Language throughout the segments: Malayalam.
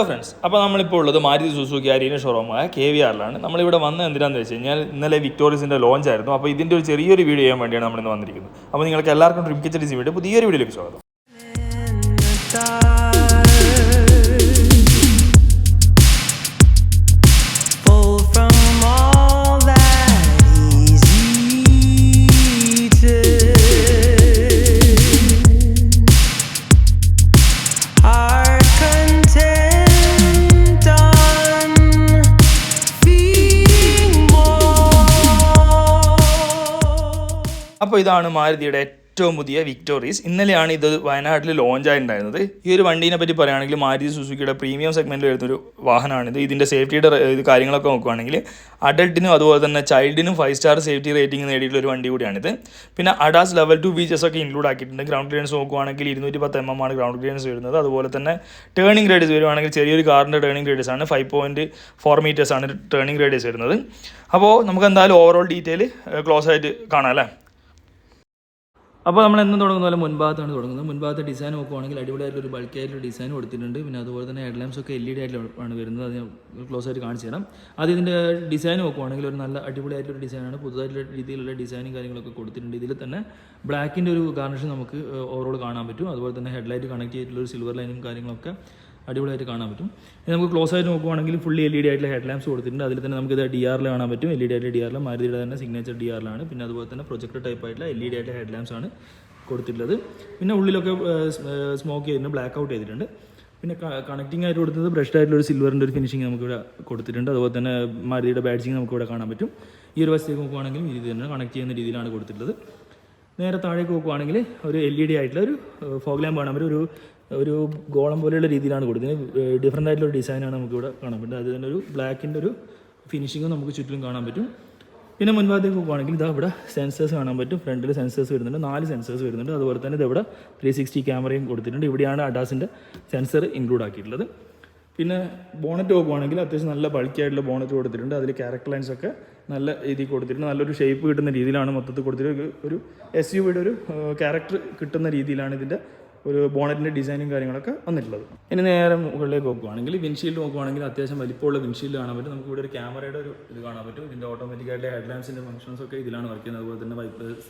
ഹലോ ഫ്രണ്ട്സ് അപ്പോൾ നമ്മളിപ്പോൾ ഉള്ളത് മാരുതി സുസുക്കി അരീന ഷോറൂമായ കെ വി ആറിലാണ്. നമ്മളിവിടെ വന്ന എന്തിനാന്ന് വെച്ച് കഴിഞ്ഞാൽ ഇന്നലെ വിക്ടോറിയസിന്റെ ലോഞ്ച് ആയിരുന്നു. അപ്പോൾ ഇതിന്റെ ഒരു ചെറിയൊരു വീഡിയോ ചെയ്യാൻ വേണ്ടിയാണ് നമ്മളിന്ന് വന്നിരിക്കുന്നത്. അപ്പോൾ നിങ്ങൾക്ക് എല്ലാവർക്കും ട്രിപ്പ് കിച്ചൺ ഡിസിമിയുടെ പുതിയൊരു വീഡിയോയിലേക്ക് സ്വാഗതം. ഇതാണ് മാരുതിയുടെ ഏറ്റവും പുതിയ വിക്ടോറീസ് ഇന്നലെയാണ് ഇത് വയനാട്ടിൽ ലോഞ്ച് ആയിട്ടുണ്ടായിരുന്നത്. ഈ ഒരു വണ്ടിനെ പറ്റി പറയുകയാണെങ്കിൽ മാരുതി സുസുക്കിയുടെ പ്രീമിയം സെഗ്മെന്റിൽ വരുന്നൊരു വാഹനമാണിത്. ഇതിന്റെ സേഫ്റ്റിയുടെ കാര്യങ്ങളൊക്കെ നോക്കുകയാണെങ്കിൽ അഡൽട്ടിനും അതുപോലെ തന്നെ ചൈൽഡിനും ഫൈവ് സ്റ്റാർ സേഫ്റ്റി റേറ്റിംഗ് നേടിയിട്ടുള്ള ഒരു വണ്ടി കൂടിയാണിത്. പിന്നെ അഡാസ് ലെവൽ ടു ഫീച്ചേഴ്സ് ഒക്കെ ഇൻക്ലൂഡ് ആക്കിയിട്ടുണ്ട്. ഗ്രൗണ്ട് ക്ലിയറൻസ് നോക്കുകയാണെങ്കിൽ ഇരുന്നൂറ്റി പത്ത് എം എം ആണ് ഗ്രൗണ്ട് ക്ലിയറൻസ് വരുന്നത്. അതുപോലെ തന്നെ ടേണിംഗ് റേഡിയസ് വരുവാണെങ്കിൽ ചെറിയൊരു കാറിന്റെ ടേണിംഗ് റേഡിയസ് ആണ്. ഫൈവ് പോയിന്റ് ഫോർ മീറ്റേഴ്സ് ആണ് ടേണിംഗ് റേഡിയസ് വരുന്നത്. അപ്പോൾ നമുക്ക് എന്തായാലും ഓവറോൾ ഡീറ്റെയിൽ ക്ലോസ് ആയിട്ട് കാണാം അല്ലേ? അപ്പോൾ നമ്മൾ എന്ന് തുടങ്ങുന്ന പോലെ മുൻഭാഗത്താണ് തുടങ്ങുന്നത്. മുൻഭാഗത്തെ ഡിസൈൻ നോക്കുവാണെങ്കിൽ അടിപൊളിയായിട്ടുള്ള ഒരു ബൾക്കി ഡിസൈൻ കൊടുത്തിട്ടുണ്ട്. പിന്നെ അതുപോലെ തന്നെ ഹെഡ്ലാംസ് ഒക്കെ എൽ ഇ ഡി ആയിട്ടാണ് വരുന്നത്. അത് ഞാൻ ക്ലോസ് ആയിട്ട് കാണിച്ചു തരാം. അത് ഇതിന്റെ ഡിസൈൻ നോക്കുവാണെങ്കിൽ ഒരു നല്ല അടിപൊളിയായിട്ടുള്ള ഡിസൈനാണ് പുതുതായിട്ടുള്ള രീതിയിലുള്ള ഡിസൈനും കാര്യങ്ങളൊക്കെ കൊടുത്തിട്ടുണ്ട്. ഇതിൽ തന്നെ ബ്ലാക്കിന്റെ ഒരു ഗാർണിഷ് നമുക്ക് ഓവറോൾ കാണാൻ പറ്റും. അതുപോലെ തന്നെ ഹെഡ്ലൈറ്റ് കണക്ട് ചെയ്തിട്ടുള്ള ഒരു സിൽവർ ലൈനും കാര്യങ്ങളൊക്കെ അടിപൊളിയായിട്ട് കാണാൻ പറ്റും. ഇനി നമുക്ക് ക്ലോസ് ആയിട്ട് നോക്കുവാണെങ്കിൽ ഫുള്ളി എൽ ഇ ഡി ആയിട്ടുള്ള ഹെഡ് ലാംപ്സ് കൊടുത്തിട്ടുണ്ട്. അതിൽ തന്നെ നമുക്ക് ഇത് ഡി ആറിൽ കാണാൻ പറ്റും. എൽ ഇ ഡി ആയിട്ട് ഡി ആറിൽ മാരുതിയുടെ തന്നെ സിഗ്നേച്ചർ ഡി ആറിലാണ് പിന്നെ അതുപോലെ തന്നെ പ്രൊജക്ട് ടൈപ്പ് ആയിട്ടുള്ള എൽ ഇ ഡി ആയിട്ടുള്ള ഹെഡ് ലാംപ്സ് ആണ് കൊടുത്തിട്ടുള്ളത്. പിന്നെ ഉള്ളിലൊക്കെ സ്മോക്ക് ചെയ്തിട്ടുണ്ട് ബ്ലാക്ക് ഔട്ട് ചെയ്തിട്ടുണ്ട്. പിന്നെ കണക്റ്റിംഗ് ആയിട്ട് കൊടുത്തത് ബ്രഷ്ഡ് ആയിട്ടുള്ള ഒരു സിൽവറിന്റെ ഒരു ഫിനിഷിംഗ് നമുക്കിവിടെ കൊടുത്തിട്ടുണ്ട്. അതുപോലെ തന്നെ മാരുതിയുടെ ബാഡ്ജിങ് നമുക്കിവിടെ കാണാൻ പറ്റും. ഈ ഒരു വശത്തേക്ക് നോക്കുവാണെങ്കിലും ഇത് തന്നെ കണക്ട് ചെയ്യുന്ന രീതിയിലാണ് കൊടുത്തിട്ടുള്ളത്. നേരെ താഴേക്ക് നോക്കുവാണെങ്കിൽ ഒരു എൽ ഇ ഡി ആയിട്ടുള്ള ഒരു ഫോഗ് കാണാൻ പറ്റും. ഒരു ഒരു ഗോളം പോലെയുള്ള രീതിയിലാണ് കൊടുക്കുന്നത് ഡിഫറെന്റ് ആയിട്ടുള്ള ഡിസൈനാണ് നമുക്കിവിടെ കാണാൻ പറ്റുന്നത്. അത് തന്നെ ഒരു ബ്ലാക്കിന്റെ ഒരു ഫിനിഷിങ്ങും നമുക്ക് ചുറ്റിലും കാണാൻ പറ്റും. പിന്നെ മുൻഭാഗത്തേക്ക് പോകുകയാണെങ്കിൽ ഇതാ ഇവിടെ സെൻസേഴ്സ് കാണാൻ പറ്റും. ഫ്രണ്ടിൽ സെൻസേഴ്സ് വരുന്നുണ്ട് നാല് സെൻസേഴ്സ് വരുന്നുണ്ട്. അതുപോലെ തന്നെ ഇതവിടെ ത്രീ സിക്സ്റ്റി ക്യാമറയും കൊടുത്തിട്ടുണ്ട്. ഇവിടെയാണ് അഡാസിന്റെ സെൻസർ ഇൻക്ലൂഡ് ആക്കിയിട്ടുള്ളത്. പിന്നെ ബോണറ്റ് പോകുവാണെങ്കിൽ അത്യാവശ്യം നല്ല ബൾക്കിയായിട്ടുള്ള ബോണറ്റ് കൊടുത്തിട്ടുണ്ട്. അതിൽ ക്യാരക്ടർ ലൈൻസ് ഒക്കെ നല്ല രീതിയിൽ കൊടുത്തിട്ടുണ്ട്. നല്ലൊരു ഷേപ്പ് കിട്ടുന്ന രീതിയിലാണ് മൊത്തത്തിൽ കൊടുത്തിട്ട് ഒരു എസ് യു വിയുടെ ഒരു ക്യാരക്ടർ കിട്ടുന്ന രീതിയിലാണ് ഇതിന്റെ ഒരു ബോണറ്റിന്റെ ഡിസൈനും കാര്യങ്ങളൊക്കെ വന്നിട്ടുള്ളത്. ഇനി നേരെ മുകളിലേക്ക് നോക്കുവാണെങ്കിൽ വിൻഷീൽഡ് നോക്കുവാണെങ്കിൽ അത്യാവശ്യം വലിപ്പമുള്ള വിൻഷീൽഡ് കാണാൻ പറ്റും. നമുക്ക് ഇവിടെ ഒരു ക്യാമറയുടെ ഒരു ഇത് കാണാൻ പറ്റും. ഇതിന്റെ ഓട്ടോമാറ്റിക്കായിട്ട് ഹെഡ്ലാമ്പ്സിന്റെ ഫംഗ്ഷൻസ് ഒക്കെ ഇതിലാണ് വർക്ക് ചെയ്യുന്നത്. അതുപോലെ തന്നെ വൈപ്പേഴ്സ്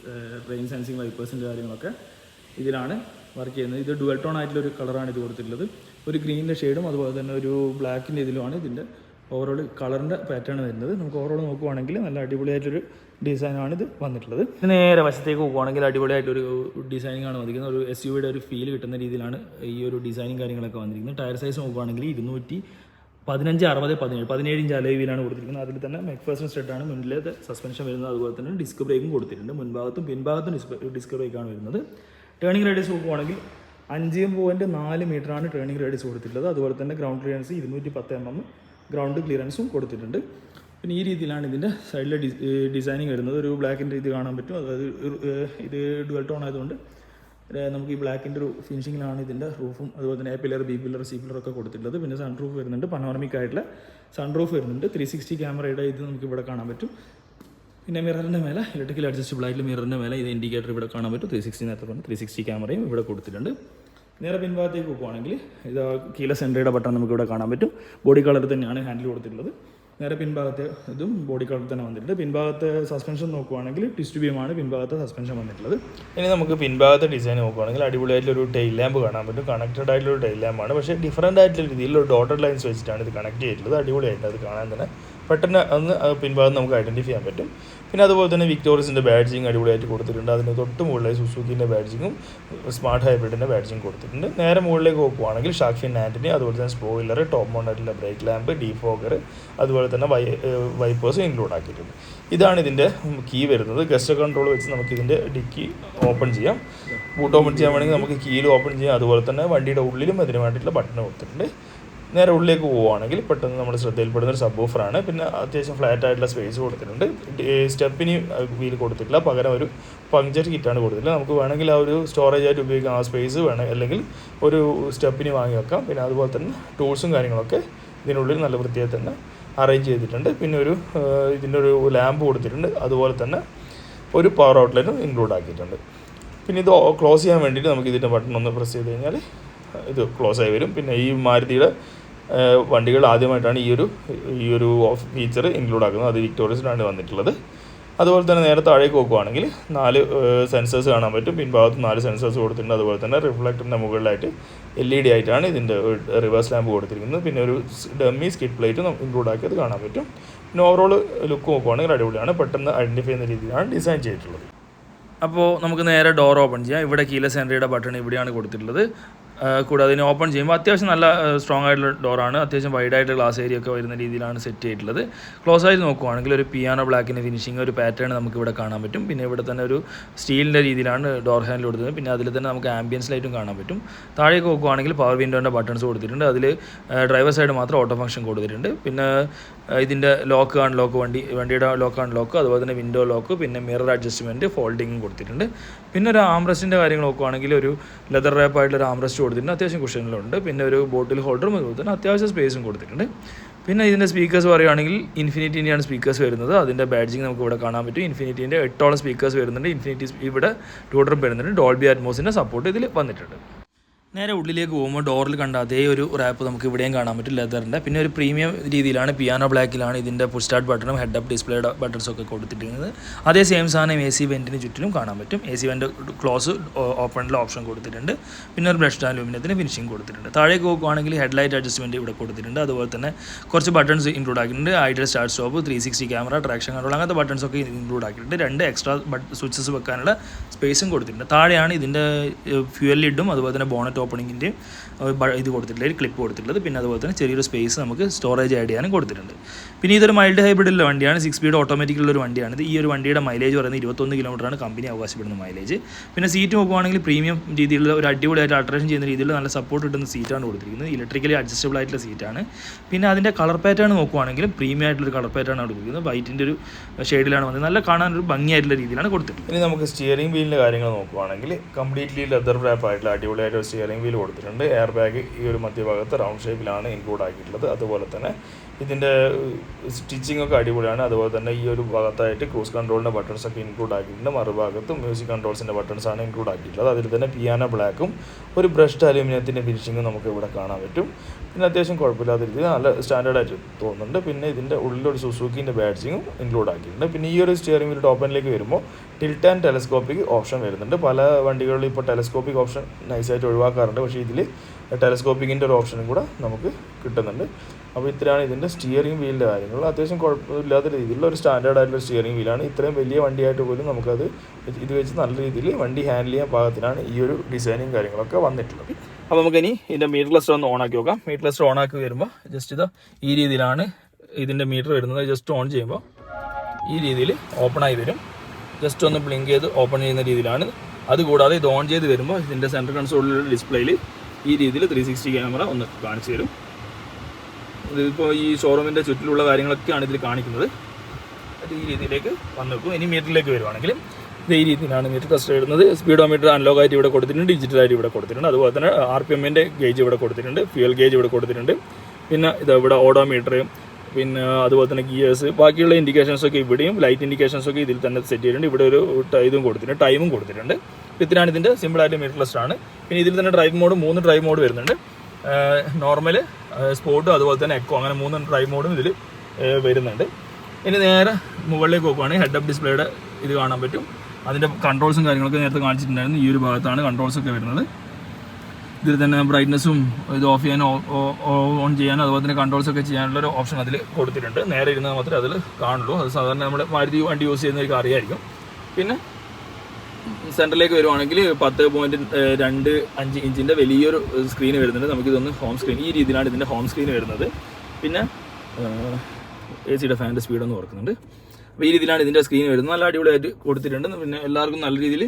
റെയിൻ സെൻസിങ് വൈപ്പേഴ്സിന്റെ കാര്യങ്ങളൊക്കെ ഇതിലാണ് വർക്ക് ചെയ്യുന്നത്. ഇത് ഡുവൽ ടോൺ ആയിട്ടുള്ള ഒരു കളറാണ് ഇത് കൊടുത്തിട്ടുള്ളത്. ഒരു ഗ്രീനിന്റെ ഷെയ്ഡും അതുപോലെ തന്നെ ഒരു ബ്ലാക്കിന്റെ ഇതിലുമാണ് ഇതിന്റെ ഓവറോൾ കളറിന്റെ പാറ്റേൺ വരുന്നത്. നമുക്ക് ഓവറോൾ നോക്കുവാണെങ്കിൽ നല്ല അടിപൊളിയായിട്ടൊരു ഡിസൈനാണ് ഇത് വന്നിട്ടുള്ളത് നേരെ വശത്തേക്ക് പോകുകയാണെങ്കിൽ അടിപൊളിയായിട്ടൊരു ഡിസൈനിങ് ആണ് വന്നിരിക്കുന്നത്. ഒരു എസ് യുടെ ഒരു ഫീൽ കിട്ടുന്ന രീതിയിലാണ് ഈ ഒരു ഡിസൈനും കാര്യങ്ങളൊക്കെ വന്നിരിക്കുന്നത്. ടയർ സൈസ് നോക്കുകയാണെങ്കിൽ ഇരുന്നൂറ്റി പതിനഞ്ച് അറുപത് പതിനേഴ് പതിനേഴ് ഇഞ്ച് അലവിലാണ് കൊടുത്തിരിക്കുന്നത്. അതിൽ തന്നെ മെക്ഫേഴ്സൺ സ്റ്റെഡാണ് മുന്നിലത്തെ സസ്പെൻഷൻ വരുന്നത്. അതുപോലെ തന്നെ ഡിസ്ക് ബ്രേക്കും കൊടുത്തിട്ടുണ്ട്. മുൻഭാഗത്തും പിൻഭാഗത്തും ഡിസ്ക് ബ്രേക്കാണ് വരുന്നത്. ടേണിംഗ് റേഡിയസ് നോക്കുവാണെങ്കിൽ അഞ്ച് പോയിന്റ് നാല് മീറ്ററാണ് ടേണിംഗ് റേഡിയസ് കൊടുത്തിട്ടുള്ളത്. അതുപോലെ തന്നെ ഗ്രൗണ്ട് ക്ലിയറൻസ് ഇരുന്നൂറ്റി പത്ത് എം എം ഗ്രൗണ്ട് ക്ലിയറൻസും കൊടുത്തിട്ടുണ്ട്. പിന്നെ ഈ രീതിയിലാണ് ഇതിന്റെ സൈഡിലെ ഡിസൈനിങ് വരുന്നത്. ഒരു ബ്ലാക്കിന്റെ ഇത് കാണാൻ പറ്റും. അതായത് ഇത് ഡുവൽ ടോൺ ആയതുകൊണ്ട് നമുക്ക് ഈ ബ്ലാക്കിന്റെ ഒരു ഫിനിഷിങ്ങിലാണ് ഇതിന്റെ റൂഫും അതുപോലെ തന്നെ A pillar B pillar C pillar ഒക്കെ കൊടുത്തിട്ടുള്ളത്. പിന്നെ സൺ റൂഫ് വരുന്നുണ്ട്. പനോറമിക് ആയിട്ടുള്ള സൺ റൂഫ് വരുന്നുണ്ട്. ത്രീ സിക്സ്റ്റി ക്യാമറയുടെ ഇത് നമുക്ക് ഇവിടെ കാണാൻ പറ്റും. പിന്നെ മിററിന്റെ മേലെ ഇലക്ട്രിക്കൽ അഡ്ജസ്റ്റബിൾ ആയിട്ടുള്ള മിററിന്റെ മേലെ ഇത് ഇൻഡിക്കേറ്റർ ഇവിടെ കാണാൻ പറ്റും. ത്രീ സിക്സ്റ്റി നേരത്തെ പറഞ്ഞു ത്രീ സിക്സ്റ്റി ക്യാമറയും ഇവിടെ കൊടുത്തിട്ടുണ്ട്. നേരെ പിൻഭാഗത്തേക്ക് പോകുവാണെങ്കിൽ ഇത് കീല സെന്ററിയുടെ ബട്ടൺ നമുക്ക് ഇവിടെ കാണാൻ പറ്റും. ബോഡി കളർ തന്നെയാണ് ഹാൻഡിൽ കൊടുത്തിട്ടുള്ളത്. നേരെ പിൻഭാഗത്തെ ഇതും ബോഡി കളർ തന്നെ വന്നിട്ടുണ്ട്. പിൻഭാഗത്തെ സസ്പെൻഷൻ നോക്കുവാണെങ്കിൽ ട്വിസ്റ്റ് ബീമാണ് പിൻഭാഗത്തെ സസ്പെൻഷൻ വന്നിട്ടുള്ളത്. ഇനി നമുക്ക് പിൻഭാഗത്തെ ഡിസൈൻ നോക്കുവാണെങ്കിൽ അടിപൊളിയായിട്ടൊരു ടൈൽ ലാമ്പ് കാണാൻ പറ്റും. കണക്റ്റഡ് ആയിട്ടുള്ള ഒരു ടൈൽ ലാമ്പാണ് പക്ഷേ ഡിഫറന്റ് ആയിട്ടുള്ള രീതിയിൽ ഒരു ഡോട്ടഡ് ലൈൻസ് വെച്ചിട്ടാണ് ഇത് കണക്ട് ചെയ്തിട്ടുള്ളത്. അടിപൊളിയായിട്ട് അത് കാണാൻ തന്നെ പെട്ടെന്ന് ഒന്ന് പിൻഭാഗം നമുക്ക് ഐഡന്റിഫൈ ചെയ്യാൻ പറ്റും. പിന്നെ അതുപോലെ തന്നെ വിക്ടോറിയസിന്റെ ബാഡ്ജിങ് അടിപൊളിയായിട്ട് കൊടുത്തിട്ടുണ്ട്. അതിന് തൊട്ട് മുകളിലായി സുസുക്കിന്റെ ബാഡ്ജിങ്ങും സ്മാർട്ട് ഹൈബ്രിഡിന്റെ ബാഡ്ജിങ് കൊടുത്തിട്ടുണ്ട്. നേരെ മുകളിലേക്ക് നോക്കുവാണെങ്കിൽ ഷാഫിൻ ആന്റണി അതുപോലെ തന്നെ സ്പോയിലർ ടോപ്പ് മോണ്ടായിട്ടുള്ള ബ്രേക്ക് ലാമ്പ് ഡീഫോഗർ അതുപോലെ തന്നെ വൈ വൈപ്പേഴ്സും ഇൻക്ലൂഡ് ആക്കിയിട്ടുണ്ട്. ഇതാണ് ഇതിന്റെ കീ വരുന്നത്. ഗസ്റ്റ് കൺട്രോൾ വെച്ച് നമുക്ക് ഇതിന്റെ ഡിക്കി ഓപ്പൺ ചെയ്യാം. ബൂട്ട് ഓപ്പൺ ചെയ്യാൻ വേണമെങ്കിൽ നമുക്ക് കീയിൽ ഓപ്പൺ ചെയ്യാം. അതുപോലെ തന്നെ വണ്ടിയുടെ ഉള്ളിലും അതിന് വേണ്ടിയിട്ടുള്ള ബട്ടൺ കൊടുത്തിട്ടുണ്ട്. നേരെ ഉള്ളിലേക്ക് പോവുകയാണെങ്കിൽ പെട്ടെന്ന് നമ്മൾ ശ്രദ്ധയിൽപ്പെടുന്ന ഒരു സബ് ഓഫറാണ് പിന്നെ അത്യാവശ്യം ഫ്ലാറ്റ് ആയിട്ടുള്ള സ്പേസ് കൊടുത്തിട്ടുണ്ട്. സ്റ്റെപ്പിന് വീൽ കൊടുത്തിട്ടില്ല. പകരം ഒരു പങ്ക്ചർ കിറ്റാണ് കൊടുത്തിട്ടുള്ളത്. നമുക്ക് വേണമെങ്കിൽ ആ ഒരു സ്റ്റോറേജ് ആയിട്ട് ഉപയോഗിക്കാം. ആ സ്പേസ് വേണം. അല്ലെങ്കിൽ ഒരു സ്റ്റെപ്പിന് വാങ്ങി വെക്കാം. പിന്നെ അതുപോലെ തന്നെ ടൂൾസും കാര്യങ്ങളൊക്കെ ഇതിനുള്ളിൽ നല്ല വൃത്തിയായി തന്നെ അറേഞ്ച് ചെയ്തിട്ടുണ്ട്. പിന്നെ ഒരു ഇതിന്റെ ഒരു ലാമ്പ് കൊടുത്തിട്ടുണ്ട്. അതുപോലെ തന്നെ ഒരു പവർ ഔട്ട്ലെറ്റും ഇൻക്ലൂഡ് ആക്കിയിട്ടുണ്ട്. പിന്നെ ഇത് ക്ലോസ് ചെയ്യാൻ വേണ്ടിയിട്ട് നമുക്ക് ഇതിന്റെ ബട്ടൺ ഒന്ന് പ്രസ് ചെയ്ത് കഴിഞ്ഞാൽ ഇത് ക്ലോസ് ആയി വരും. പിന്നെ ഈ മാരുതിയുടെ വണ്ടികൾ ആദ്യമായിട്ടാണ് ഈ ഒരു ഈ ഒരു ഫീച്ചർ ഇൻക്ലൂഡ് ആക്കുന്നത്. അത് വിക്ടോറിയസിലാണ് വന്നിട്ടുള്ളത്. അതുപോലെ തന്നെ നേരെ താഴേക്ക് നോക്കുവാണെങ്കിൽ നാല് സെൻസേഴ്സ് കാണാൻ പറ്റും. പിൻഭാഗത്ത് നാല് സെൻസേഴ്സ് കൊടുത്തിട്ടുണ്ട്. അതുപോലെ തന്നെ റിഫ്ലക്ടറിന്റെ മുകളിലായിട്ട് എൽ ഇ ഡി ആയിട്ടാണ് ഇതിന്റെ റിവേഴ്സ് ലാമ്പ് കൊടുത്തിരിക്കുന്നത്. പിന്നെ ഒരു ഡമ്മി സ്കിഡ് പ്ലേറ്റ് ഇൻക്ലൂഡ് ആക്കിയത് കാണാൻ പറ്റും. പിന്നെ ഓവറോൾ ലുക്ക് നോക്കുവാണെങ്കിൽ അടിപൊളിയാണ്. പെട്ടെന്ന് ഐഡന്റിഫൈ ചെയ്യുന്ന രീതിയിലാണ് ഡിസൈൻ ചെയ്തിട്ടുള്ളത്. അപ്പോൾ നമുക്ക് നേരെ ഡോർ ഓപ്പൺ ചെയ്യാം. ഇവിടെ കീലസ് എൻട്രിയുടെ ബട്ടൺ ഇവിടെയാണ് കൊടുത്തിട്ടുള്ളത്. കൂടാതെ ഇതിനെ ഓപ്പൺ ചെയ്യുമ്പോൾ അത്യാവശ്യം നല്ല സ്ട്രോങ് ആയിട്ടുള്ള ഡോറാണ് അത്യാവശ്യം വൈഡ് ആയിട്ട് ഗ്ലാസ് ഏരിയ ഒക്കെ വരുന്ന രീതിയിലാണ് സെറ്റ് ചെയ്തിട്ടുള്ളത്. ക്ലോസ് ആയിട്ട് നോക്കുവാണെങ്കിൽ ഒരു പിയാനോ ബ്ലാക്കിന്റെ ഫിനിഷിങ് ഒരു പാറ്റേൺ നമുക്ക് ഇവിടെ കാണാൻ പറ്റും. പിന്നെ ഇവിടെ തന്നെ ഒരു സ്റ്റീലിന്റെ രീതിയിലാണ് ഡോർ ഹാൻഡിൽ കൊടുത്തത്. പിന്നെ അതിൽ തന്നെ നമുക്ക് ആംബിയൻസ് ലൈറ്റും കാണാൻ പറ്റും. താഴേക്ക് നോക്കുവാണെങ്കിൽ പവർ വിൻഡോന്റെ ബട്ടൺസ് കൊടുത്തിട്ടുണ്ട്. അതിൽ ഡ്രൈവർ സൈഡ് മാത്രം ഓട്ടോ ഫംഗ്ഷൻ കൊടുത്തിട്ടുണ്ട്. പിന്നെ ഇതിന്റെ ലോക്ക് അൺലോക്ക് വണ്ടി വണ്ടിയുടെ ലോക്ക് അൺലോക്ക് അതുപോലെ തന്നെ വിൻഡോ ലോക്ക് പിന്നെ മിറർ അഡ്ജസ്റ്റ്മെന്റ് ഫോൾഡിങ്ങും കൊടുത്തിട്ടുണ്ട്. പിന്നെ ഒരു ആംറസ്റ്റിന്റെ കാര്യങ്ങൾ നോക്കുവാണെങ്കിൽ ഒരു ലെതർ റാപ്പ് ആയിട്ടുള്ള ഒരു ആംറസ്റ്റ് കൊടുത്തിട്ടുണ്ട്. അത്യാവശ്യം കുഷനിലുണ്ട് പിന്നെ ഒരു ബോട്ടിൽ ഹോൾഡറും കൊടുത്തിട്ടുണ്ട് അത്യാവശ്യം സ്പേസും കൊടുത്തിട്ടുണ്ട്. പിന്നെ ഇതിന്റെ സ്പീക്കേഴ്സ് പറയുകയാണെങ്കിൽ ഇൻഫിനിറ്റിന്റെയാണ് സ്പീക്കേഴ്സ് വരുന്നത്. അതിന്റെ ബാഡ്ജിങ് നമുക്ക് ഇവിടെ കാണാൻ പറ്റും. ഇൻഫിനിറ്റിന്റെ എട്ടോളം സ്പീക്കേഴ്സ് വരുന്നുണ്ട്. ഇൻഫിനിറ്റി ഇവിടെ ടൂട്ടറും വരുന്നുണ്ട്. ഡോൾബി അറ്റ്മോസിന്റെ സപ്പോർട്ട് ഇതിൽ വന്നിട്ടുണ്ട്. നേരെ ഉള്ളിലേക്ക് പോകുമ്പോൾ ഡോറിൽ കണ്ട അതേ ഒരു റാപ്പ് നമുക്ക് ഇവിടെയും കാണാൻ പറ്റും. ലെതറിന്റെ പിന്നെ ഒരു പ്രീമിയം രീതിയിലാണ് പിയാനോ ബ്ലാക്കിലാണ് ഇതിന്റെ ഫുൾ സ്റ്റാർട്ട് ബട്ടണും ഹെഡ് അപ്പ് ഡിസ്പ്ലേ ബട്ടൺസ് ഒക്കെ കൊടുത്തിട്ടിരുന്നത് അതേ സെയിം സാധനം എ സി വെന്റിന് ചുറ്റിലും കാണാൻ പറ്റും. എ സി വെന്റ് ക്ലോസ് ഓപ്പണിലെ ഓപ്ഷൻ കൊടുത്തിട്ടുണ്ട്. പിന്നെ ഒരു ബ്രഷ് അലൂമിനിയത്തിന് ഫിനിഷിംഗ് കൊടുത്തിട്ടുണ്ട്. താഴേക്ക് ഹെഡ് ലൈറ്റ് അഡ്ജസ്റ്റ്മെന്റ് ഇവിടെ കൊടുത്തിട്ടുണ്ട്. അതുപോലെ തന്നെ കുറച്ച് ബട്ടൺസ് ഇൻക്ലൂഡ് ആക്കിയിട്ടുണ്ട്. Idle start stop three sixty camera traction control അങ്ങനത്തെ ബട്ടൺസ് ഒക്കെ ഇൻക്ലൂഡ് ആക്കിയിട്ടുണ്ട്. രണ്ട് എക്സ്ട്രാ ബട്ട് സ്വിച്ചസ് വെക്കാനുള്ള സ്പേസും കൊടുത്തിട്ടുണ്ട്. താഴെയാണ് ഇതിന്റെ ഫ്യൂവൽ ലിഡും അതുപോലെ തന്നെ ബോണറ്റ് ഓപ്പണിങ്ങിന്റെയും ഇത് കൊടുത്തിട്ടുള്ള ഒരു ക്ലിപ്പ് കൊടുത്തിട്ടുള്ളത്. പിന്നെ അതുപോലെ തന്നെ ചെറിയൊരു സ്പേസ് നമുക്ക് സ്റ്റോറേജ് ആഡ് ചെയ്യാനും കൊടുത്തിട്ടുണ്ട്. പിന്നെ ഇതൊരു മൈൽഡ് ഹൈബ്രിഡുള്ള വണ്ടിയാണ്. സിക്സ് സ്പീഡ് ഓട്ടോമാറ്റിക് ഉള്ള ഒരു വണ്ടിയാണ്. ഈ ഒരു വണ്ടിയുടെ മൈലേജ് പറയുന്നത് ഇരുപത്തൊന്ന് കിലോമീറ്ററാണ് കമ്പനി അവകാശപ്പെടുന്ന മൈലേജ് പിന്നെ സീറ്റ് നോക്കുവാണെങ്കിൽ പ്രീമിയം രീതിയിലുള്ള ഒരു അടിപൊളിയായിട്ട് അൾട്രേഷൻ ചെയ്യുന്ന രീതിയിലുള്ള നല്ല സപ്പോർട്ട് കിട്ടുന്ന സീറ്റാണ് കൊടുത്തിരിക്കുന്നത്. ഇലക്ട്രിക്കലി അഡ്ജസ്റ്റബിൾ ആയിട്ടുള്ള സീറ്റാണ് പിന്നെ അതിന്റെ കളർ പാറ്റേൺ നോക്കുവാണെങ്കിലും പ്രീമിയം ആയിട്ടുള്ള കളർ പാറ്റേൺ ആണ് കൊടുക്കുന്നത് വൈറ്റിന്റെ ഒരു ഷെയ്ഡിലാണ് വന്നത്. നല്ല കാണാൻ ഒരു ഭംഗിയായിട്ടുള്ള രീതിയിലാണ് കൊടുത്തിട്ടുള്ളത് ഇനി നമുക്ക് സ്റ്റിയറിംഗ് വീലിന്റെ കാര്യങ്ങൾ നോക്കുവാണെങ്കിൽ കംപ്ലീറ്റ്ലി ലെതർ റാപ്പ് ആയിട്ടുള്ള അടിപൊളിയായിട്ട് ഒരു സ്റ്റിയറിംഗ് വീൽ കൊടുത്തിട്ടുണ്ട്. എയർ ബാഗ് ഈ ഒരു മധ്യഭാഗത്ത് റൗണ്ട് ഷേപ്പിലാണ് ഇൻക്ലൂഡ് ആക്കിയിട്ടുള്ളത്. അതുപോലെ തന്നെ ഇതിന്റെ സ്റ്റിച്ചിങ് ഒക്കെ അടിപൊളിയാണ്. അതുപോലെ തന്നെ ഈ ഒരു ഭാഗത്തായിട്ട് ക്രൂസ് കൺട്രോളിന്റെ ബട്ടൺസ് ഒക്കെ ഇൻക്ലൂഡ് ആക്കിയിട്ടുണ്ട്. മറുഭാഗത്തും മ്യൂസിക് കൺട്രോൾസിന്റെ ബട്ടൺസ് ആണ് ഇൻക്ലൂഡ് ആക്കിയിട്ടുള്ളത്. അതിൽ തന്നെ പിയാനോ ബ്ലാക്കും ഒരു ബ്രഷ്ഡ് അലൂമിനിയത്തിന്റെ ഫിനിഷിങ്ങും നമുക്ക് ഇവിടെ കാണാൻ പറ്റും. പിന്നെ അത്യാവശ്യം കുഴപ്പമില്ലാത്ത രീതിയിൽ നല്ല സ്റ്റാൻഡേർഡായിട്ട് തോന്നുന്നുണ്ട്. പിന്നെ ഇതിന്റെ ഉള്ളിലൊരു സുസൂക്കിന്റെ ബാഡ്ജിങ്ങും ഇൻക്ലൂഡ് ആക്കിയിട്ടുണ്ട്. പിന്നെ ഈ ഒരു സ്റ്റിയറിംഗ് വീൽ ടോപ്പ് വരുമ്പോൾ ടിൽറ്റ് ആൻഡ് ടെലസ്കോപ്പിക് ഓപ്ഷൻ വരുന്നുണ്ട്. പല വണ്ടികളിലും ഇപ്പോൾ ടെലസ്കോപ്പിക് ഓപ്ഷൻ നൈസായിട്ട് ഒഴിവാക്കാറുണ്ട്. പക്ഷേ ഇതിൽ ടെലസ്കോപ്പിക്കിന്റെ ഒരു ഓപ്ഷനും കൂടെ നമുക്ക് കിട്ടുന്നുണ്ട്. അപ്പോൾ ഇത്രയാണ് ഇതിന്റെ സ്റ്റിയറിംഗ് വീലിന്റെ കാര്യങ്ങൾ. അത്യാവശ്യം കുഴപ്പമില്ലാത്ത രീതിയിലുള്ള ഒരു സ്റ്റാൻഡേർഡ് ആയിട്ടുള്ള സ്റ്റിയറിംഗ് വീലാണ് ഇത്രയും വലിയ വണ്ടിയായിട്ട് പോലും നമുക്കത് ഇത് വെച്ച് നല്ല രീതിയിൽ വണ്ടി ഹാൻഡിൽ ചെയ്യാൻ പാകത്തിനാണ് ഈ ഒരു ഡിസൈനും കാര്യങ്ങളൊക്കെ വന്നിട്ടുള്ളത്. അപ്പോൾ നമുക്കിനി ഇതിന്റെ മീറ്റർ ക്ലസ്റ്റർ ഒന്ന് ഓൺ ആക്കി നോക്കാം. മീറ്റർ ക്ലസ്റ്റർ ഓൺ ആക്കി വരുമ്പോൾ ജസ്റ്റ് ഇത് ഈ രീതിയിലാണ് ഇതിന്റെ മീറ്റർ വരുന്നത് ജസ്റ്റ് ഓൺ ചെയ്യുമ്പോൾ ഈ രീതിയിൽ ഓപ്പൺ ആയി വരും. ജസ്റ്റ് ഒന്ന് ബ്ലിങ്ക് ചെയ്ത് ഓപ്പൺ ചെയ്യുന്ന രീതിയിലാണ്. അതുകൂടാതെ ഇത് ഓൺ ചെയ്ത് വരുമ്പോൾ ഇതിന്റെ സെൻട്രൽ കൺസോളിലുള്ള ഡിസ്പ്ലേയിൽ ഈ രീതിയിൽ ത്രീ സിക്സ്റ്റി ക്യാമറ ഒന്ന് കാണിച്ചു തരും. ഇതിപ്പോൾ ഈ ഷോറൂമിന്റെ ചുറ്റിലുള്ള കാര്യങ്ങളൊക്കെയാണ് ഇതിൽ കാണിക്കുന്നത്. ഈ രീതിയിലേക്ക് വന്നു വെക്കും ഇനി മീറ്ററിലേക്ക് വരുവാണെങ്കിലും ഇത് ഈ രീതിയിലാണ് മീറ്റർ ടെസ്റ്റ് ഇടുന്നത് സ്പീഡോമീറ്റർ അൺലോക്ക് ആയിട്ട് ഇവിടെ കൊടുത്തിട്ടുണ്ട് ഡിജിറ്റൽ ആയിട്ട് ഇവിടെ കൊടുത്തിട്ടുണ്ട്. അതുപോലെ തന്നെ ആർ പി എമ്മിന്റെ ഗേജ് ഇവിടെ കൊടുത്തിട്ടുണ്ട് ഫ്യൂൽ ഗേജ് ഇവിടെ കൊടുത്തിട്ടുണ്ട്. പിന്നെ ഇത് ഇവിടെ ഓഡോമീറ്റർ പിന്നെ അതുപോലെ തന്നെ ഗിയേഴ്സ് ബാക്കിയുള്ള ഇൻഡിക്കേഷൻസ് ഒക്കെ ഇവിടെയും ലൈറ്റ് ഇൻഡിക്കേഷൻസ് ഒക്കെ ഇതിൽ തന്നെ സെറ്റ് ചെയ്തിട്ടുണ്ട്. ഇവിടെ ഒരു ഇതും കൊടുത്തിട്ടുണ്ട് ടൈമും കൊടുത്തിട്ടുണ്ട്. ഇത്രയാണ് ഇതിന്റെ സിമ്പിളായിട്ട് മീറ്റർ ലിസ്റ്റ് ആണ്. പിന്നെ ഇതിൽ തന്നെ ഡ്രൈവ് മോഡ് മൂന്ന് ഡ്രൈവ് മോഡ് വരുന്നുണ്ട്. നോർമൽ സ്പോർട്ടും അതുപോലെ തന്നെ എക്കോ അങ്ങനെ മൂന്ന് ഡ്രൈവ് മോഡും ഇതിൽ വരുന്നുണ്ട്. ഇനി നേരെ മുകളിലേക്ക് നോക്കുവാണെങ്കിൽ ഹെഡ് അപ്പ് ഡിസ്പ്ലേയുടെ ഇത് കാണാൻ പറ്റും. അതിന്റെ കൺട്രോൾസും കാര്യങ്ങളൊക്കെ നേരത്തെ കാണിച്ചിട്ടുണ്ടായിരുന്നു. ഈ ഒരു ഭാഗത്താണ് കൺട്രോൾസ് ഒക്കെ വരുന്നത്. ഇതിൽ തന്നെ ബ്രൈറ്റ്നസ്സും ഇത് ഓഫ് ചെയ്യാൻ ഓൺ ചെയ്യാനും അതുപോലെ തന്നെ കൺട്രോൾസ് ഒക്കെ ചെയ്യാനുള്ള ഒരു ഓപ്ഷൻ അതിൽ കൊടുത്തിട്ടുണ്ട്. നേരെ ഇരുന്നാൽ മാത്രമേ അതിൽ കാണുള്ളൂ. അത് സാധാരണ നമ്മുടെ മാരുതി വണ്ടി യൂസ് ചെയ്യുന്നവർക്ക് അറിയായിരിക്കും പിന്നെ സെന്ററിലേക്ക് വരുവാണെങ്കിൽ പത്ത് പോയിന്റ് രണ്ട് അഞ്ച് ഇഞ്ചിന്റെ വലിയൊരു സ്ക്രീൻ വരുന്നുണ്ട്. നമുക്കിതൊന്ന് ഹോം സ്ക്രീൻ. ഈ രീതിയിലാണ് ഇതിന്റെ ഹോം സ്ക്രീൻ വരുന്നത്. പിന്നെ എ സിയുടെ ഫാനിന്റെ സ്പീഡൊന്നും ഓർക്കുന്നുണ്ട്. അപ്പോൾ ഈ രീതിയിലാണ് ഇതിന്റെ സ്ക്രീൻ വരുന്നത്. നല്ല അടിപൊളിയായിട്ട് കൊടുത്തിട്ടുണ്ട്. പിന്നെ എല്ലാവർക്കും നല്ല രീതിയിൽ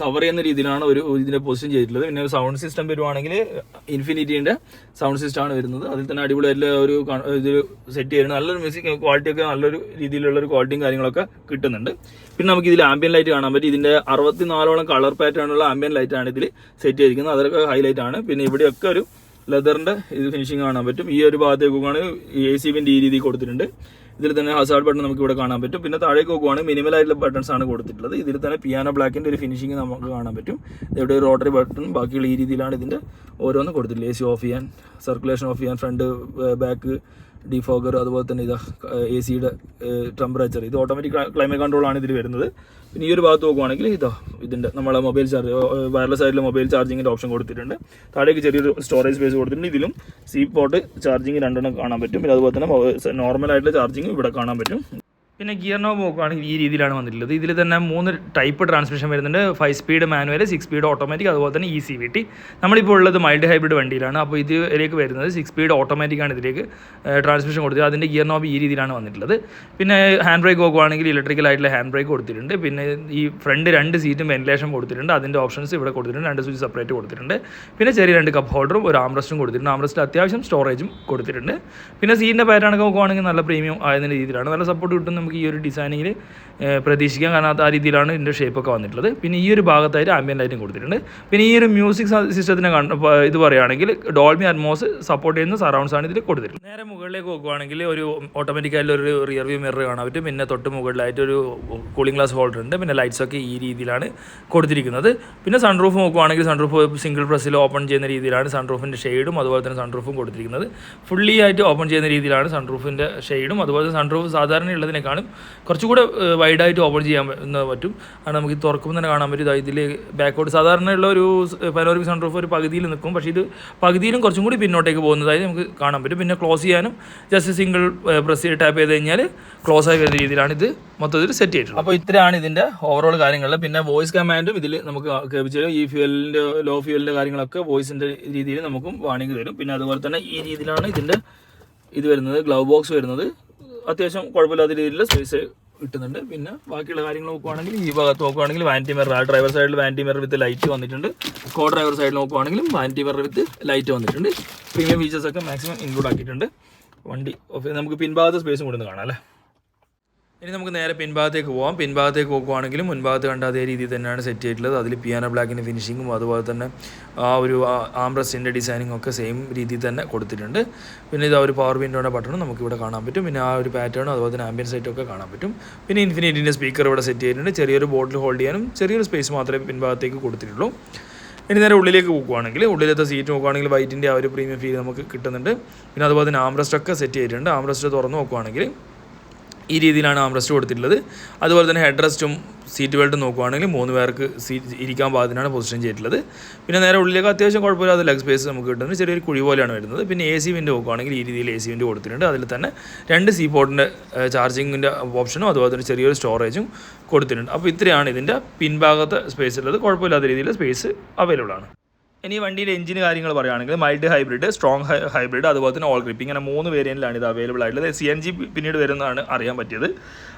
കവർ ചെയ്യുന്ന രീതിയിലാണ് ഒരു ഇതിന്റെ പൊസിഷൻ ചെയ്തിട്ടുള്ളത്. പിന്നെ സൗണ്ട് സിസ്റ്റം വരുവാണെങ്കിൽ ഇൻഫിനിറ്റിന്റെ സൗണ്ട് സിസ്റ്റം ആണ് വരുന്നത്. അതിൽ തന്നെ അടിപൊളി എല്ലാ ഒരു ഇത് സെറ്റ് ചെയ്യുന്നത് നല്ലൊരു മ്യൂസിക് ക്വാളിറ്റി ഒക്കെ നല്ലൊരു രീതിയിലുള്ള ഒരു ക്വാളിറ്റിയും കാര്യങ്ങളൊക്കെ കിട്ടുന്നുണ്ട്. പിന്നെ നമുക്ക് ഇതിൽ ആംബിയൻ ലൈറ്റ് കാണാൻ പറ്റും. ഇതിന്റെ അറുപത്തിനാലോളം കളർ പാറ്റേണുള്ള ആംബിയൻ ലൈറ്റ് ആണ് ഇതിൽ സെറ്റ് ചെയ്തിരിക്കുന്നത്. അതൊക്കെ ഹൈലൈറ്റ് ആണ്. പിന്നെ ഇവിടെയൊക്കെ ഒരു ലെതറിന്റെ ഇത് ഫിനിഷിങ് കാണാൻ പറ്റും. ഈ ഒരു ഭാഗത്തേക്ക് നോക്കുകയാണെങ്കിൽ എ സി ബിന്റെ ഈ രീതിയിൽ കൊടുത്തിട്ടുണ്ട്. ഇതിൽ തന്നെ ഹസാർഡ് ബട്ടൺ നമുക്ക് ഇവിടെ കാണാൻ പറ്റും. പിന്നെ താഴേക്ക് നോക്കുവാണെങ്കിൽ മിനിമൽ ആയിട്ടുള്ള ബട്ടൺസ് ആണ് കൊടുത്തിട്ടുള്ളത്. ഇതിൽ തന്നെ പിയാനോ ബ്ലാക്കിന്റെ ഒരു ഫിനിഷിംഗ് നമുക്ക് കാണാൻ പറ്റും. ഇവിടെ ഒരു റോട്ടറി ബട്ടൺ ബാക്കിയുള്ള ഈ രീതിയിലാണ് ഇതിന്റെ ഓരോന്നും കൊടുത്തിട്ടുള്ളത്. എ സി ഓഫ് ചെയ്യാൻ സർക്കുലേഷൻ ഓഫ് ചെയ്യാൻ ഫ്രണ്ട് ബാക്ക് ഡിഫോഗർ അതുപോലെ തന്നെ ഇതാ എ സിയുടെ ടെമ്പറേച്ചർ ഇത് ഓട്ടോമാറ്റിക് ക്ലൈമറ്റ് കൺട്രോൾ ആണ് ഇതിൽ വരുന്നത്. പിന്നെ ഈ ഒരു ഭാഗത്ത് നോക്കുവാണെങ്കിൽ ഇതാ ഇതിന്റെ നമ്മളെ മൊബൈൽ ചാർജ് വയർലെസ് ആയിട്ടുള്ള മൊബൈൽ ചാർജിങ്ങിന്റെ ഓപ്ഷൻ കൊടുത്തിട്ടുണ്ട്. താഴേക്ക് ചെറിയൊരു സ്റ്റോറേജ് സ്പേസ് കൊടുത്തിട്ടുണ്ട്. ഇതിലും സി പോർട്ട് ചാർജിങ് രണ്ടെണ്ണം കാണാൻ പറ്റും. പിന്നെ അതുപോലെ തന്നെ നോർമൽ ആയിട്ടുള്ള ചാർജിങ് ഇവിടെ കാണാൻ പറ്റും. പിന്നെ ഗിയർ നോബ് നോക്കുകയാണെങ്കിൽ ഈ രീതിയിലാണ് വന്നിട്ടുള്ളത്. ഇതിൽ തന്നെ മൂന്ന് ടൈപ്പ് ട്രാൻസ്മിഷൻ വരുന്നുണ്ട്. Five speed manual six speed automatic അതുപോലെ തന്നെ ഇ സി വി ടി നമ്മളിപ്പോൾ ഉള്ളത് മൈൽഡ് ഹൈബ്രിഡ് വണ്ടിയിലാണ്. അപ്പോൾ ഇതിലേക്ക് വരുന്നത് സിക്സ് സ്പീഡ് ഓട്ടോമാറ്റിക് ആണ് ഇതിലേക്ക് ട്രാൻസ്മിഷൻ കൊടുത്തത് അതിന്റെ ഗിയർ നോബ് ഈ രീതിയിലാണ് വന്നിട്ടുള്ളത്. പിന്നെ ഹാൻഡ് ബ്രേക്ക് നോക്കുവാണെങ്കിൽ ഇലക്ട്രിക്കൽ ആയിട്ടുള്ള ഹാൻഡ് ബ്രേക്ക് കൊടുത്തിട്ടുണ്ട്. പിന്നെ ഈ ഫ്രണ്ട് രണ്ട് സീറ്റും വെന്റിലേഷൻ കൊടുത്തിട്ടുണ്ട്. അതിന്റെ ഓപ്ഷൻസ് ഇവിടെ കൊടുത്തിട്ടുണ്ട്. രണ്ട് സ്വിച്ച് സെപ്പറേറ്റ് കൊടുത്തിട്ടുണ്ട്. പിന്നെ ചെറിയ രണ്ട് കപ്പ് ഹോൾഡറും ഒരു ആംറസ്റ്റും കൊടുത്തിട്ടുണ്ട്. ആംറസ്റ്റിൽ അത്യാവശ്യം സ്റ്റോറേജും കൊടുത്തിട്ടുണ്ട്. പിന്നെ സീറ്റിന്റെ പാറ്റേണൊക്കെ നോക്കുവാണെങ്കിൽ നല്ല പ്രീമിയം ആയതിന്റെ രീതിയിലാണ്. നല്ല സപ്പോർട്ട് കിട്ടും നമുക്ക് ഈ ഒരു ഡിസൈനിങ്ങിൽ പ്രതീക്ഷിക്കാൻ കാണാത്ത ആ രീതിയിലാണ് ഇതിന്റെ ഷേപ്പൊക്കെ വന്നിട്ടുള്ളത്. പിന്നെ ഈ ഒരു ഭാഗത്തായിട്ട് ആംബിയൻ ലൈറ്റും കൊടുത്തിട്ടുണ്ട്. പിന്നെ ഈ ഒരു മ്യൂസിക് സിസ്റ്റത്തിനെ ഇത് പറയുകയാണെങ്കിൽ ഡോൾമി അറ്റ്മോസ് സപ്പോർട്ട് ചെയ്യുന്ന സറൗണ്ട്സ് ആണ് ഇതിൽ കൊടുത്തിട്ടുള്ളത്. നേരെ മുകളിലേക്ക് നോക്കുവാണെങ്കിൽ ഒരു ഓട്ടോമാറ്റിക്കായിട്ടുള്ള ഒരു റിയർ വ്യൂ മിറർ കാണാൻ പറ്റും. പിന്നെ തൊട്ട് മുകളിലായിട്ട് ഒരു കൂളിംഗ് ഗ്ലാസ് ഹോൾഡർ ഉണ്ട്. പിന്നെ ലൈറ്റ്സ് ഒക്കെ ഈ രീതിയിലാണ് കൊടുത്തിരിക്കുന്നത്. പിന്നെ സൺറൂഫ് നോക്കുവാണെങ്കിൽ സൺറൂഫ് സിംഗിൾ പ്രസ്സിൽ ഓപ്പൺ ചെയ്യുന്ന രീതിയിലാണ് സൺറൂഫിന്റെ ഷെയ്ഡും അതുപോലെ തന്നെ സൺറൂഫും കൊടുത്തിരിക്കുന്നത്. ഫുള്ളി ആയിട്ട് ഓപ്പൺ ചെയ്യുന്ന രീതിയിലാണ് സൺറൂഫിന്റെ ഷെയ്ഡും അതുപോലെ തന്നെ സൺറൂഫ് സാധാരണ ഉള്ളതിനേക്കാളും കുറച്ചുകൂടെ വൈഡായിട്ട് ഓപ്പൺ ചെയ്യാൻ പറ്റും. ആണ് നമുക്ക് ഇത് തുറക്കുമ്പോൾ തന്നെ കാണാൻ പറ്റും. ഇതിൽ ബാക്കോട്ട് സാധാരണയുള്ള ഒരു പനോറിക് സൺറൂഫ് ഒരു പകുതിയിൽ നിൽക്കും. പക്ഷേ ഇത് പകുതിയിലും കുറച്ചും കൂടി പിന്നോട്ടേക്ക് പോകുന്നതായി നമുക്ക് കാണാൻ പറ്റും. പിന്നെ ക്ലോസ് ചെയ്യാനും ജസ്റ്റ് സിംഗിൾ പ്രസ് ചെയ്ത് ടാപ്പ് ചെയ്ത് കഴിഞ്ഞാൽ ക്ലോസ് ആയി വരുന്ന രീതിയിലാണ് ഇത് മൊത്തത്തിൽ സെറ്റ് ചെയ്തിട്ടുള്ളത്. അപ്പോൾ ഇത്രയാണ് ഇതിന്റെ ഓവറോൾ കാര്യങ്ങൾ പിന്നെ വോയിസ് കമാൻഡും ഇതിൽ നമുക്ക് കേൾപ്പിച്ചു തരും. ഈ ഫ്യൂവലിന്റെ ലോ ഫ്യൂവലിന്റെ കാര്യങ്ങളൊക്കെ വോയിസിന്റെ രീതിയിൽ നമുക്കും വാണിംഗ് തരും. പിന്നെ അതുപോലെ തന്നെ ഈ രീതിയിലാണ് ഇതിന്റെ ഇത് വരുന്നത് ഗ്ലൗ ബോക്സ് വരുന്നത്. അത്യാവശ്യം കുഴപ്പമില്ലാത്ത രീതിയിലുള്ള സ്പേസ് കിട്ടുന്നുണ്ട്. പിന്നെ ബാക്കിയുള്ള കാര്യങ്ങൾ നോക്കുവാണെങ്കിൽ ഈ ഭാഗത്ത് നോക്കുവാണെങ്കിൽ വാന്റി മിറർ ആ ഡ്രൈവർ സൈഡിൽ വാന്റി മിറർ വിത്ത് ലൈറ്റ് വന്നിട്ടുണ്ട്. കോ ഡ്രൈവർ സൈഡിൽ നോക്കുവാണെങ്കിലും വാന്റി മിറർ വിത്ത് ലൈറ്റ് വന്നിട്ടുണ്ട്. പ്രീമിയം ഫീച്ചേഴ്സൊക്കെ മാക്സിമം ഇൻക്ലൂഡ് ആക്കിയിട്ടുണ്ട്. വണ്ടി നമുക്ക് പിൻഭാഗത്ത് സ്പേസും കൂടി ഒന്ന് കാണാം അല്ലേ? ഇനി നമുക്ക് നേരെ പിൻഭാഗത്തേക്ക് പോകാം പിൻഭാഗത്തേക്ക് നോക്കുവാണെങ്കിലും മുൻഭാഗത്ത് കണ്ട അതേ രീതിയിൽ തന്നെയാണ് സെറ്റ് ചെയ്തിട്ടുള്ളത്. അതിൽ പിയാനോ ബ്ലാക്കിന്റെ ഫിനിഷിങ്ങും അതുപോലെ തന്നെ ആ ഒരു ആംബ്രസിന്റെ ഡിസൈനിങ്ങും ഒക്കെ സെയിം രീതിയിൽ തന്നെ കൊടുത്തിട്ടുണ്ട്. പിന്നെ ഇത് ആ ഒരു പവർ വിൻഡോയുടെ ബട്ടണും നമുക്ക് ഇവിടെ കാണാൻ പറ്റും. പിന്നെ ആ ഒരു പാറ്റേണും അതുപോലെ തന്നെ ആംബിയൻ സൈറ്റും ഒക്കെ കാണാൻ പറ്റും. പിന്നെ ഇൻഫിനിറ്റിന്റെ സ്പീക്കർ ഇവിടെ സെറ്റ് ചെയ്തിട്ടുണ്ട്. ചെറിയൊരു ബോട്ടിൽ ഹോൾഡ് ചെയ്യാനും ചെറിയൊരു സ്പേസ് മാത്രമേ പിൻഭാഗത്തേക്ക് കൊടുത്തിട്ടുള്ളൂ. ഇനി നേരെ ഉള്ളിലേക്ക് പോകുവാണെങ്കിൽ ഉള്ളിലത്തെ സീറ്റ് നോക്കുവാണെങ്കിൽ വൈറ്റിന്റെ ആ ഒരു പ്രീമിയം ഫീൽ നമുക്ക് കിട്ടുന്നുണ്ട്. പിന്നെ അതുപോലെ തന്നെ ആംബ്രസ്റ്റൊക്കെ സെറ്റ് ചെയ്തിട്ടുണ്ട്. ആംബ്രസ്റ്റ് തുറന്ന് നോക്കുവാണെങ്കിൽ ഈ രീതിയിലാണ് ആംറസ്റ്റ് കൊടുത്തിട്ടുള്ളത്. അതുപോലെ തന്നെ ഹെഡ് റെസ്റ്റും സീറ്റ് ബെൽറ്റും നോക്കുവാണെങ്കിൽ മൂന്ന് പേർക്ക് സീറ്റ് ഇരിക്കാൻ പാകത്തിനാണ് പൊസിഷൻ ചെയ്തിട്ടുള്ളത്. പിന്നെ നേരെ ഉള്ളിലേക്ക് അത്യാവശ്യം കുഴപ്പമില്ലാത്ത ലെഗ് സ്പേസ് നമുക്ക് കിട്ടുന്നത് ചെറിയൊരു കുഴി പോലെയാണ് വരുന്നത്. പിന്നെ എ സി വിൻഡോ നോക്കുവാണെങ്കിൽ ഈ രീതിയിൽ എ സി വിൻഡോ കൊടുത്തിട്ടുണ്ട്. അതിൽ തന്നെ രണ്ട് സി പോർട്ടിന്റെ ചാർജിങ്ങിന്റെ ഓപ്ഷനും അതുപോലെ തന്നെ ചെറിയൊരു സ്റ്റോറേജും കൊടുത്തിട്ടുണ്ട്. അപ്പോൾ ഇത്രയാണ് ഇതിന്റെ പിൻഭാഗത്തെ സ്പേസ് ഉള്ളത്. കുഴപ്പമില്ലാത്ത രീതിയിൽ സ്പേസ് അവൈലബിൾ ആണ്. ഇനി വണ്ടിയുടെ എഞ്ചിന് കാര്യങ്ങൾ പറയുകയാണെങ്കിൽ മൈൽഡ് ഹൈബ്രിഡ് സ്ട്രോങ് ഹൈബ്രിഡ് അതുപോലെ തന്നെ ഓൾ ഗ്രിപ്പ് ഇങ്ങനെ മൂന്ന് വേരിയന്റിലാണ് ഇത് അവൈലബിൾ ആയിട്ടുള്ളത്. സി എൻ ജി പിന്നീട് വരുന്നതാണ് അറിയാൻ പറ്റിയത്.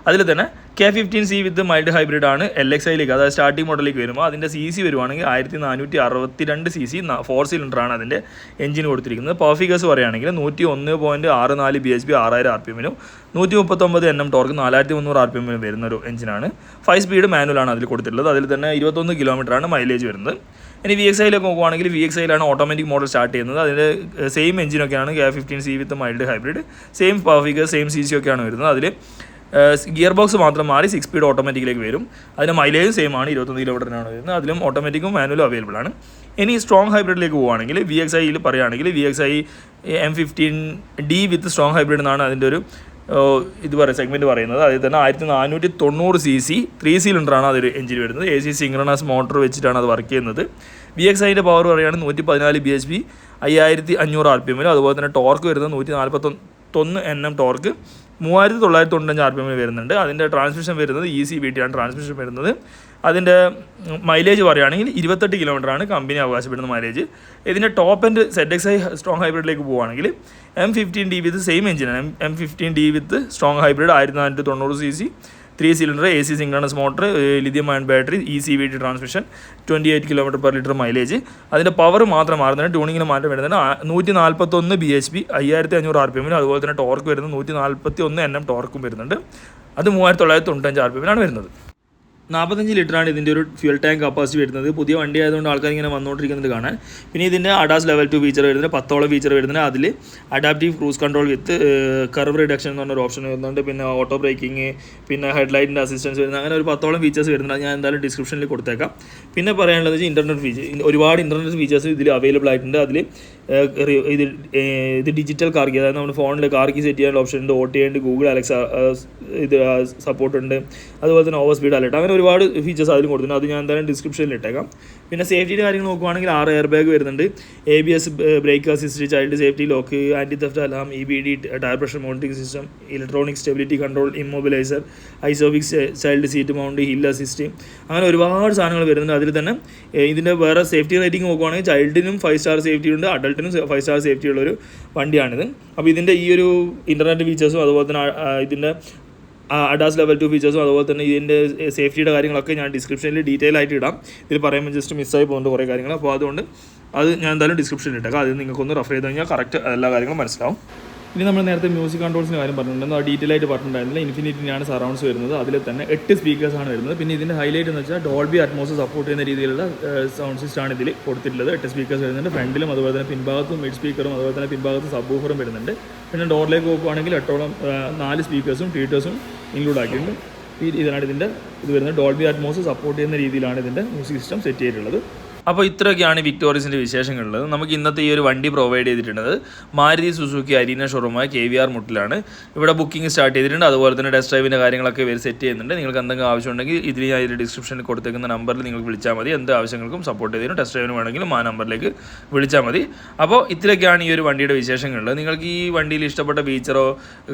അതിൽ തന്നെ K fifteen C with mild hybrid ആണ് എൽ എക്സ് ഐയിലേക്ക് അതായത് സ്റ്റാർട്ടിംഗ് മോഡലിലേക്ക് വരുമ്പോൾ അതിന്റെ സി സി വരുവാണെങ്കിൽ ആയിരത്തി നാനൂറ്റി അറുപത്തി രണ്ട് സി സി ഫോർ സിലിണ്ടറാണ് അതിന്റെ എഞ്ചിന് കൊടുത്തിരിക്കുന്നത്. പെർഫിഗസ് പറയുകയാണെങ്കിൽ നൂറ്റി ഒന്ന് പോയിന്റ് ആറ് നാല് ബി എച്ച് പി ആറായിരം ആർ പി എമ്മിനും നൂറ്റി മുപ്പത്തൊമ്പത് എൻ എം ടോർക്ക് നാലായിരത്തി മുന്നൂറ് ആർ പി എമ്മിനും വരുന്ന ഒരു എഞ്ചിനാണ്. ഫൈവ് സ്പീഡ് മാനുവലാണ് അതിൽ കൊടുത്തിട്ടുള്ളത്. അതിൽ തന്നെ ഇരുപത്തൊന്ന് കിലോമീറ്ററാണ് മൈലേജ് വരുന്നത്. ഇനി വി എക്സ് ഐയിലൊക്കെ നോക്കുവാണെങ്കിൽ വി എക്സ് ഐയിലാണ് ഓട്ടോമാറ്റിക് മോഡൽ സ്റ്റാർട്ട് ചെയ്യുന്നത്. അതിന്റെ same എഞ്ചിനൊക്കെയാണ് K fifteen C with mild hybrid same പെർഫിഗർ same C C ഒക്കെയാണ് വരുന്നത്. അതിൽ ഗിയർ ബോക്സ് മാത്രം മാറി സിക്സ് സ്പീഡ് ഓട്ടോമാറ്റിക്കിലേക്ക് വരും. അതിന് മൈലേജ് സെയിം ആണ് ഇരുപത്തൊന്ന് കിലോമീറ്ററിനാണ് വരുന്നത്. അതിലും ഓട്ടോമാറ്റിക്കും മാനുവലും അവൈലബിൾ ആണ്. ഇനി സ്ട്രോങ് ഹൈബ്രിഡിലേക്ക് പോവുകയാണെങ്കിൽ വി എക്സ് ഐയിൽ പറയുകയാണെങ്കിൽ V X I M fifteen D with strong hybrid എന്നാണ് അതിന്റെ ഒരു ഇത് പറയുക സെഗ്മെന്റ് പറയുന്നത്. അതിൽ തന്നെ ആയിരത്തി നാനൂറ്റി തൊണ്ണൂറ് സി സി ത്രീ സിലിണ്ടറാണ് അതൊരു എഞ്ചിൻ വരുന്നത്. എ സി സിംഗ്രണസ് മോട്ടോർ വെച്ചിട്ടാണ് അത് വർക്ക് ചെയ്യുന്നത്. വി എക്സ് ഐന്റെ പവർ പറയുകയാണെങ്കിൽ നൂറ്റി പതിനാല് ബി എച്ച് പി അയ്യായിരത്തി അഞ്ഞൂറ് ആർ പി എമ്മിലും അതുപോലെ തന്നെ ടോർക്ക് വരുന്നത് നൂറ്റി നാൽപ്പത്തൊന്ന് എൻ എം ടോർക്ക് മൂവായിരത്തി തൊള്ളായിരത്തി തൊണ്ണൂറ്റഞ്ച് ആർ പി എമ്മിൽ വരുന്നുണ്ട്. അതിന്റെ ട്രാൻസ്മിഷൻ വരുന്നത് ഇ സി ബി ടി ആണ്. ട്രാൻസ്മിഷൻ വരുന്നത് അതിന്റെ മൈലേജ് പറയുകയാണെങ്കിൽ ഇരുപത്തെട്ട് കിലോമീറ്ററാണ് കമ്പനി അവകാശപ്പെടുന്ന മൈലേജ്. ഇതിന്റെ top end Z X I strong ഹൈബ്രിഡിലേക്ക് പോവുകയാണെങ്കിൽ M fifteen D with same എഞ്ചിനാണ് M M fifteen D with strong hybrid ആയിരത്തി നാനൂറ്റി തൊണ്ണൂറ് C C three cylinder A C synchronous motor lithium ion battery E C V T transmission twenty eight kilometre per litre mileage അതിന്റെ പവർ മാത്രം മാറുന്നുണ്ട് ട്യൂണിങ്ങിന് മാറ്റം വരുന്നത് നൂറ്റി നാൽപ്പത്തൊന്ന് ബി എച്ച് പി അയ്യായിരത്തി അഞ്ഞൂറ് ആർ പി എമ്മിനും അതുപോലെ തന്നെ ടോർക്ക് വരുന്നത് നൂറ്റി നാൽപ്പത്തി ഒന്ന് എൻ എം ടോർക്കും വരുന്നുണ്ട്. അത് മൂവായിരത്തി തൊള്ളായിരത്തി തൊണ്ണൂറ്റഞ്ച് ആർ പി എമ്മിനാണ് വരുന്നത്. നാൽപ്പത്തഞ്ച് ലിറ്ററാണ് ഇതിന്റെ ഒരു ഫ്യൂൽ ടാങ്ക് കപ്പാസിറ്റി വരുന്നത്. പുതിയ വണ്ടി ആയതുകൊണ്ട് ആൾക്കാർ ഇങ്ങനെ വന്നുകൊണ്ടിരിക്കുന്നത് കാണാൻ. പിന്നെ ഇതിന്റെ അഡാസ് ലെവൽ ടു ഫീച്ചർ വരുന്നത് പത്തോളം ഫീച്ചർ വരുന്നത് അതിൽ adaptive cruise control with curve reduction എന്ന് പറഞ്ഞൊരു ഓപ്ഷൻ വരുന്നുണ്ട്. പിന്നെ ഓട്ടോ ബ്രേക്കിംഗ് പിന്നെ ഹെഡ്ലൈറ്റിന്റെ അസിസ്റ്റൻസ് വരുന്നത് അങ്ങനെ ഒരു പത്തോളം ഫീച്ചേഴ്സ് വരുന്നുണ്ട്. ഞാൻ എന്തായാലും ഡിസ്ക്രിപ്ഷനിൽ കൊടുത്തേക്കാം. പിന്നെ പറയാനുള്ളത് വെച്ചാൽ ഇന്റർനെറ്റ് ഫീച്ചർ ഒരുപാട് ഇന്റർനെറ്റ് ഫീച്ചേഴ്സ് ഇതിൽ അവൈലബിൾ ആയിട്ടുണ്ട്. അതിൽ ഇത് ഇത് ഡിജിറ്റൽ കാർക്കി അതായത് നമ്മുടെ ഫോണിൽ കാർക്കി സെറ്റ് ചെയ്യാനുള്ള ഓപ്ഷൻ ഉണ്ട്. ഓ ടി ഗൂഗിൾ അലക്സ ഇത് സപ്പോർട്ട് ഉണ്ട്. അതുപോലെ തന്നെ ഓവർ സ്പീഡ് അലർട്ട് അങ്ങനെ ഒരുപാട് ഫീച്ചേഴ്സ് അതിലും കൊടുത്തിട്ടുണ്ട്. അത് ഞാൻ എന്തായാലും ഡിസ്ക്രിപ്ഷനിൽ ഇട്ടേക്കാം. പിന്നെ സേഫ്റ്റിയുടെ കാര്യങ്ങൾ നോക്കുവാണെങ്കിൽ ആറ് എയർ ബാഗ് വരുന്നുണ്ട് A B S brake assist child safety lock anti theft alarm E B D tyre pressure monitoring system electronic stability control immobiliser isofix child seat mount hill assist അങ്ങനെ ഒരുപാട് സാധനങ്ങൾ വരുന്നുണ്ട് അതിൽ തന്നെ. ഇതിന്റെ വേറെ സേഫ്റ്റി റേറ്റിംഗ് നോക്കുവാണെങ്കിൽ ചൈൽഡിനും ഫൈവ് സ്റ്റാർ സേഫ്റ്റി ഉണ്ട് അഡൾട്ടിനും ഫൈവ് സ്റ്റാർ സേഫ്റ്റി ഉള്ളൊരു വണ്ടിയാണിത്. അപ്പോൾ ഇതിന്റെ ഈ ഒരു ഇന്റർനെറ്റ് ഫീച്ചേഴ്സും അതുപോലെ തന്നെ ഇതിന്റെ അഡാസ് ലെവൽ ടു ഫീച്ചേഴ്സും അതുപോലെ തന്നെ ഇതിന്റെ സേഫ്റ്റിയുടെ കാര്യങ്ങളൊക്കെ ഞാൻ ഡിസ്ക്രിപ്ഷനിൽ ഡീറ്റെയിൽ ആയിട്ട് ഇടാം. ഇത് പറയുമ്പോൾ ജസ്റ്റ് മിസ്സായി പോകുന്നുണ്ട് കുറേ കാര്യങ്ങൾ അപ്പോൾ അതുകൊണ്ട് അത് ഞാൻ എന്തായാലും ഡിസ്ക്രിപ്ഷനിൽ ഇട്ടേക്കാം. അത് നിങ്ങൾക്കൊന്ന് റെഫർ ചെയ്ത് കഴിഞ്ഞാൽ കറക്റ്റ് എല്ലാ കാര്യങ്ങളും മനസ്സിലാവും. ഇനി നമ്മൾ നേരത്തെ മ്യൂസിക് കൺട്രോൾസിന്റെ കാര്യം പറഞ്ഞിട്ടുണ്ടെന്ന് ആ ഡീറ്റെയിൽ ആയിട്ട് പറഞ്ഞിട്ടുണ്ടായിരുന്നില്ല. ഇൻഫിനിറ്റിനാണ് സറൗണ്ട്സ് വരുന്നത്. അതിൽ തന്നെ എട്ട് ആണ് വരുന്നത്. പിന്നെ ഇതിന്റെ ഹൈലൈറ്റ് എന്ന് വെച്ചാൽ ഡോൾബി അറ്റ്മോസ് സപ്പോർട്ട് ചെയ്യുന്ന രീതിയിലുള്ള സൗണ്ട് സിസ്റ്റം ആണ് ഇതിൽ കൊടുത്തിട്ടുള്ളത്. എട്ട് സ്പീക്കേഴ്സ് വരുന്നുണ്ട്. ഫ്രണ്ടിലും അതുപോലെ തന്നെ പിൻഭാഗത്തും മിഡ് സ്പീക്കറും അതുപോലെ തന്നെ പിൻഭാഗത്ത് സബ്ബൂഫറും വരുന്നുണ്ട്. പിന്നെ ഡോറിലേക്ക് നോക്കുവാണെങ്കിൽ എട്ടോളം നാല് സ്പീക്കേഴ്സും ട്വീറ്റേഴ്സും ഇൻക്ലൂഡ് ആക്കിയിട്ടുണ്ട്. ഈ ഇതിനാണ് ഇതിന്റെ ഇത് വരുന്നത്. ഡോൾബി അറ്റ്മോസ് സപ്പോർട്ട് ചെയ്യുന്ന രീതിയിലാണ് ഇതിന്റെ മ്യൂസിക് സിസ്റ്റം സെറ്റ് ചെയ്തിട്ടുള്ളത്. അപ്പോൾ ഇത്രയൊക്കെയാണ് വിക്ടോറിയസിന്റെ വിശേഷങ്ങളുള്ളത്. നമുക്ക് ഇന്നത്തെ ഈ ഒരു വണ്ടി പ്രൊവൈഡ് ചെയ്തിട്ടുള്ളത് മാരുതി സുസുക്കി അരീന ഷോറൂമായ കെ വി ആർ മുട്ടിലാണ്. ഇവിടെ ബുക്കിംഗ് സ്റ്റാർട്ട് ചെയ്തിട്ടുണ്ട്. അതുപോലെ തന്നെ ടെസ്റ്റ് ഡ്രൈവിന്റെ കാര്യങ്ങളൊക്കെ ഇവർ സെറ്റ് ചെയ്യുന്നുണ്ട്. നിങ്ങൾക്ക് എന്തെങ്കിലും ആവശ്യമുണ്ടെങ്കിൽ ഇതിൽ ഞാൻ ഇതിൽ ഡിസ്ക്രിപ്ഷനിൽ കൊടുത്തേക്കുന്ന നമ്പറിൽ നിങ്ങൾ വിളിച്ചാൽ മതി. എന്ത് ആവശ്യങ്ങൾക്കും സപ്പോർട്ട് ചെയ്തിരുന്നു ടെസ്റ്റ് ഡ്രൈവിന് വേണമെങ്കിലും ആ നമ്പറിലേക്ക് വിളിച്ചാൽ മതി. അപ്പോൾ ഇത്രയൊക്കെയാണ് ഈ ഒരു വണ്ടിയുടെ വിശേഷങ്ങളുള്ളത്. നിങ്ങൾക്ക് ഈ വണ്ടിയിൽ ഇഷ്ടപ്പെട്ട ഫീച്ചറോ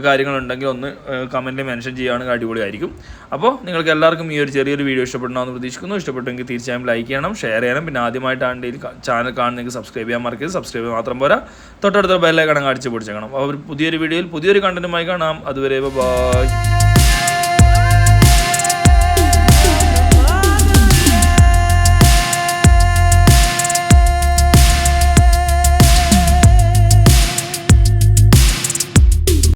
കാര്യങ്ങളുണ്ടെങ്കിൽ ഒന്ന് കമന്റിൽ മെൻഷൻ ചെയ്യുകയാണെങ്കിൽ അടിപൊളിയായിരിക്കും. അപ്പോൾ നിങ്ങൾക്ക് എല്ലാവർക്കും ഈ ഒരു ചെറിയൊരു വീഡിയോ ഇഷ്ടപ്പെടണമെന്ന് പ്രതീക്ഷിക്കുന്നു. ഇഷ്ടപ്പെട്ടെങ്കിൽ തീർച്ചയായും ലൈക്ക് ചെയ്യണം ഷെയർ ചെയ്യണം. പിന്നെ ആദ്യമായിട്ടാണ് ഈ ചാനൽ കാണുന്നെങ്കിൽ സബ്സ്ക്രൈബ് ചെയ്യാൻ മറക്കരുത്. സബ്സ്ക്രൈബ് മാത്രം പോരാ. തൊട്ടടുത്ത ബെല്ലൈക്കണം കാണിച്ച് പിടിച്ചേക്കണം. അവർ പുതിയൊരു വീഡിയോയിൽ പുതിയൊരു കണ്ടന്റുമായി കാണാം. അതുവരെ ബൈ